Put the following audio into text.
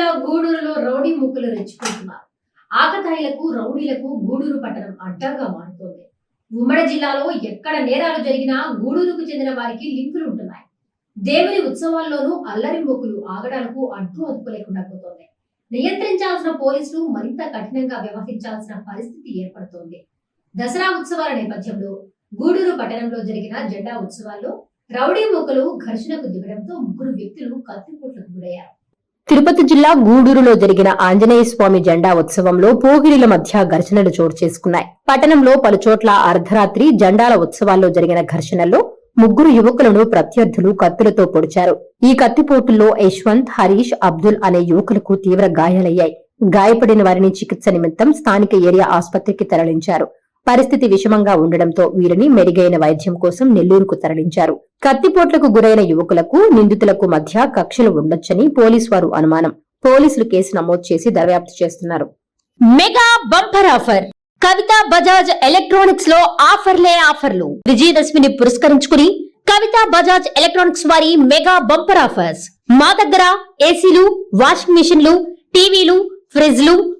జిల్లా గూడూరులో రౌడీ ముక్కులు రెచ్చుకుంటున్నారు ఆకతాయిలకు రౌడీలకు గూడూరు పట్టణం అడ్డంగా మారుతోంది. ఉమ్మడి జిల్లాలో ఎక్కడ నేరాలు జరిగినా గూడూరుకు చెందిన వారికి లింకులు ఉంటున్నాయి. దేవుని ఉత్సవాల్లోనూ అల్లరి మొక్కులు ఆగడాలకు అడ్డు అదుపు లేకుండా పోతోంది. నియంత్రించాల్సిన పోలీసులు మరింత కఠినంగా వ్యవహరించాల్సిన పరిస్థితి ఏర్పడుతోంది. దసరా ఉత్సవాల నేపథ్యంలో గూడూరు పట్టణంలో జరిగిన జెండా ఉత్సవాల్లో రౌడీ మొక్కలు ఘర్షణకు దిగడంతో ముగ్గురు వ్యక్తులు కత్తిపోట్లకు గురయ్యారు. తిరుపతి జిల్లా గూడూరులో జరిగిన ఆంజనేయ స్వామి జెండా ఉత్సవంలో పోగిరిల మధ్య ఘర్షణలు చోటు చేసుకున్నాయి. పట్టణంలో పలుచోట్ల అర్ధరాత్రి జెండాల ఉత్సవాల్లో జరిగిన ఘర్షణల్లో ముగ్గురు యువకులను ప్రత్యర్థులు కత్తులతో పొడిచారు. ఈ కత్తిపోటుల్లో యశ్వంత్ హరీష్ అబ్దుల్ అనే యువకులకు తీవ్ర గాయాలయ్యాయి. గాయపడిన వారిని చికిత్స నిమిత్తం స్థానిక ఏరియా ఆసుపత్రికి తరలించారు. పరిస్థితి విషమంగా ఉండడంతో వీరిని మెరుగైన వైద్యం కోసం నెల్లూరుకు తరలించారు. కత్తిపోట్లకు గురైన యువకులకు నిందితులకు మధ్య కక్షలు ఉండొచ్చని పోలీసు వారు అనుమానం. పోలీసులు కేసు నమోదు చేసి దర్యాప్తు చేస్తున్నారు. Mega bumper offer. Kavitha Bajaj ఎలక్ట్రానిక్స్లో ఆఫర్లే ఆఫర్లు. విజయదశమిని పురస్కరించుకుని కవిత బజాజ్ ఎలక్ట్రానిక్స్ వారి మెగా బంపర్ ఆఫర్స్. మా దగ్గర ఏసీలు వాషింగ్ మిషన్లు టీవీలు ఫ్రిడ్జ్లు